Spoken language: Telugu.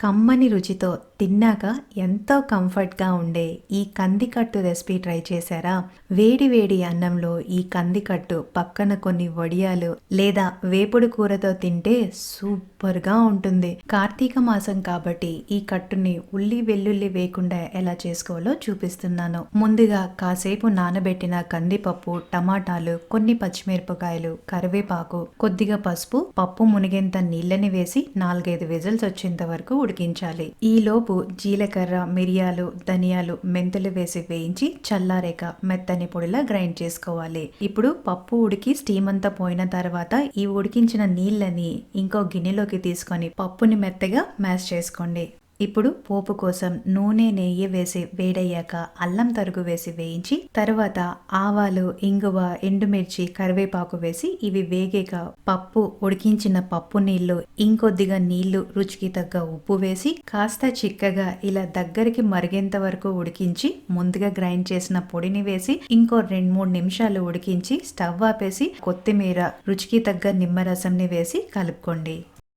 కమ్మని రుచితో తిన్నాక ఎంతో కంఫర్ట్గా ఉండే ఈ కందికట్టు రెసిపీ ట్రై చేశారా? వేడి వేడి అన్నంలో ఈ కందికట్టు పక్కన కొన్ని వడియాలు లేదా వేపుడు కూరతో తింటే సూపర్గా ఉంటుంది. కార్తీక మాసం కాబట్టి ఈ కట్టుని ఉల్లి వెల్లుల్లి వేయకుండా ఎలా చేసుకోవాలో చూపిస్తున్నాను. ముందుగా కాసేపు నానబెట్టిన కందిపప్పు టమాటాలు కొన్ని పచ్చిమిరపకాయలు కరివేపాకు కొద్దిగా పసుపు పప్పు మునిగేంత నీళ్ళని వేసి నాలుగైదు విజిల్స్ వచ్చేంత వరకు ఉడికించాలి. ఈ లోపు జీలకర్ర మిరియాలు ధనియాలు మెంతులు వేసి వేయించి చల్లారేక మెత్తని పొడిలా గ్రైండ్ చేసుకోవాలి. ఇప్పుడు పప్పు ఉడికి స్టీమ్ అంతా పోయిన తర్వాత ఈ ఉడికించిన నీళ్ళని ఇంకో గిన్నెలోకి తీసుకొని పప్పుని మెత్తగా మ్యాష్ చేసుకోండి. ఇప్పుడు పోపు కోసం నూనె నెయ్యి వేసి వేడయ్యాక అల్లం తరుగు వేసి వేయించి తర్వాత ఆవాలు ఇంగువ ఎండుమిర్చి కరివేపాకు వేసి ఇవి వేగాక పప్పు ఉడికించిన పప్పు నీళ్ళు ఇంకొద్దిగా నీళ్ళు రుచికి తగ్గ ఉప్పు వేసి కాస్త చిక్కగా ఇలా దగ్గరికి మరిగేంత వరకు ఉడికించి ముందుగా గ్రైండ్ చేసిన పొడిని వేసి ఇంకో రెండు మూడు నిమిషాలు ఉడికించి స్టవ్ ఆపేసి కొత్తిమీర రుచికి తగ్గ నిమ్మరసంని వేసి కలుపుకోండి.